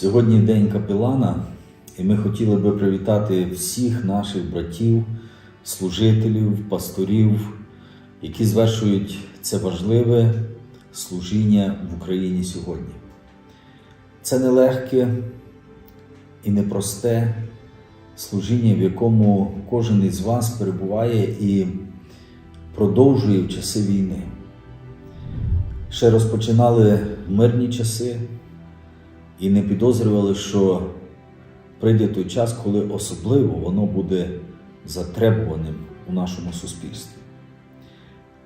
Сьогодні День Капелана, і ми хотіли би привітати всіх наших братів, служителів, пасторів, які звершують це важливе служіння в Україні сьогодні. Це нелегке і непросте служіння, в якому кожен із вас перебуває і продовжує в часи війни. Ще розпочинали мирні часи і не підозрювали, що прийде той час, коли особливо воно буде затребуваним у нашому суспільстві.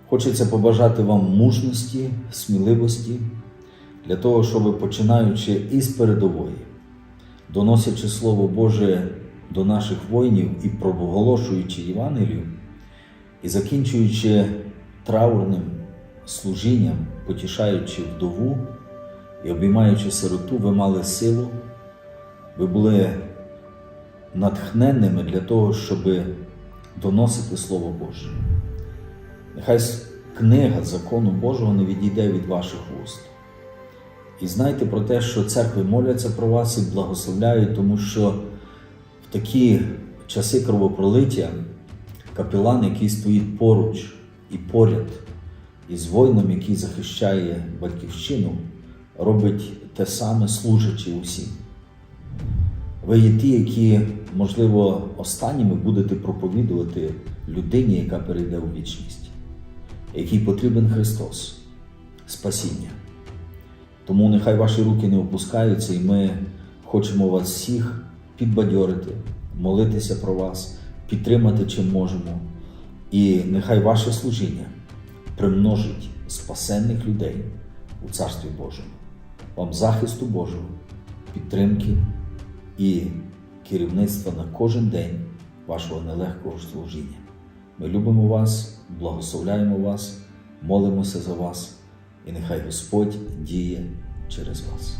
Хочеться побажати вам мужності, сміливості для того, щоб починаючи із передової, доносячи Слово Боже до наших воїнів і проголошуючи Євангелію, і закінчуючи траурним служінням, потішаючи вдову і обіймаючи сироту, ви мали силу, ви були натхненними для того, щоб доносити Слово Боже. Нехай книга закону Божого не відійде від ваших вуст. І знайте про те, що церкви моляться про вас і благословляють, тому що в такі часи кровопролиття капелан, який стоїть поруч і поряд із воїном, який захищає батьківщину, робить те саме, служачи усім. Ви є ті, які, можливо, останніми будете проповідувати людині, яка перейде у вічність, якій потрібен Христос, спасіння. Тому нехай ваші руки не опускаються, і ми хочемо вас всіх підбадьорити, молитися про вас, підтримати чим можемо. І нехай ваше служіння примножить спасенних людей у Царстві Божому, вам захисту Божого, підтримки і керівництва на кожен день вашого нелегкого служіння. Ми любимо вас, благословляємо вас, молимося за вас, і нехай Господь діє через вас.